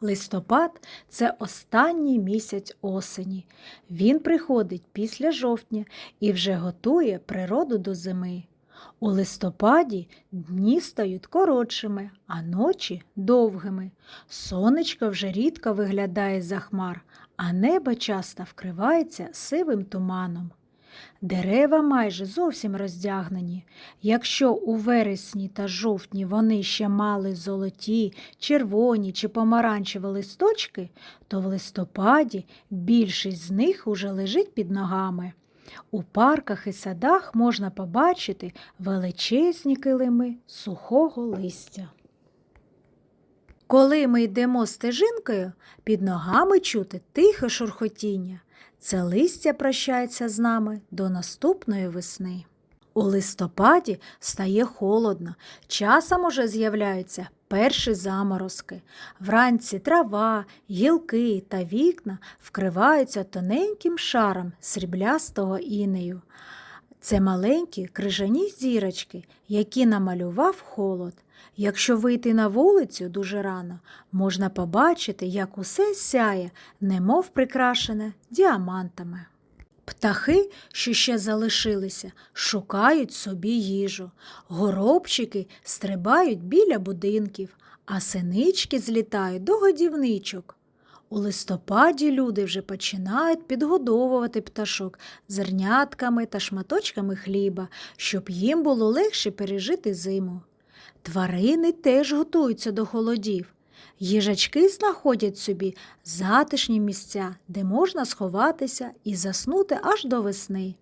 Листопад це останній місяць осені. Він приходить після жовтня і вже готує природу до зими. У листопаді дні стають коротшими, а ночі довгими. Сонечко вже рідко виглядає за хмар, а небо часто вкривається сивим туманом. Дерева майже зовсім роздягнені. Якщо у вересні та жовтні вони ще мали золоті, червоні чи помаранчеві листочки, то в листопаді більшість з них уже лежить під ногами. У парках і садах можна побачити величезні килими сухого листя. Коли ми йдемо стежинкою, під ногами чути тихе шурхотіння. Це листя прощається з нами до наступної весни. У листопаді стає холодно, часом уже з'являються перші заморозки. Вранці трава, гілки та вікна вкриваються тоненьким шаром сріблястого інею. Це маленькі крижані зірочки, які намалював холод. Якщо вийти на вулицю дуже рано, можна побачити, як усе сяє, немов прикрашене діамантами. Птахи, що ще залишилися, шукають собі їжу. Горобчики стрибають біля будинків, а синички злітають до годівничок. У листопаді люди вже починають підгодовувати пташок зернятками та шматочками хліба, щоб їм було легше пережити зиму. Тварини теж готуються до холодів. Їжачки знаходять собі затишні місця, де можна сховатися і заснути аж до весни.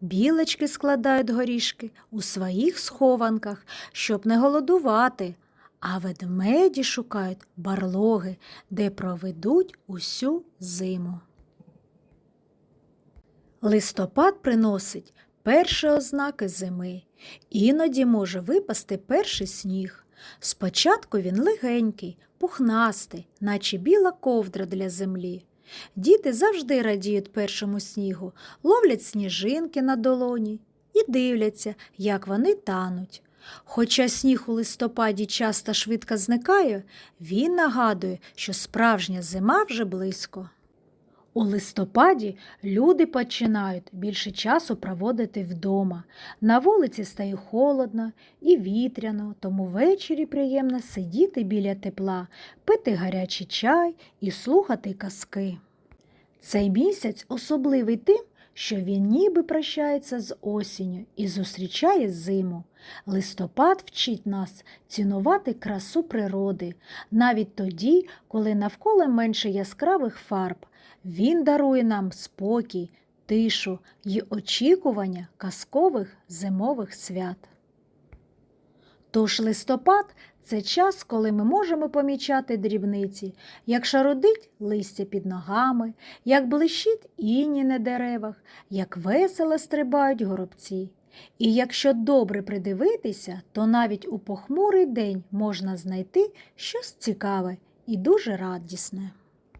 Білочки складають горішки у своїх схованках, щоб не голодувати, а ведмеді шукають барлоги, де проведуть усю зиму. Листопад приносить перші ознаки зими. Іноді може випасти перший сніг. Спочатку він легенький, пухнастий, наче біла ковдра для землі. Діти завжди радіють першому снігу, ловлять сніжинки на долоні і дивляться, як вони тануть. Хоча сніг у листопаді часто швидко зникає, він нагадує, що справжня зима вже близько. У листопаді люди починають більше часу проводити вдома. На вулиці стає холодно і вітряно, тому ввечері приємно сидіти біля тепла, пити гарячий чай і слухати казки. Цей місяць особливий тим, що він ніби прощається з осінню і зустрічає зиму. Листопад вчить нас цінувати красу природи, навіть тоді, коли навколо менше яскравих фарб. Він дарує нам спокій, тишу й очікування казкових зимових свят. Тож листопад це час, коли ми можемо помічати дрібниці, як шародить листя під ногами, як блищить іні на деревах, як весело стрибають горобці. І якщо добре придивитися, то навіть у похмурий день можна знайти щось цікаве і дуже радісне.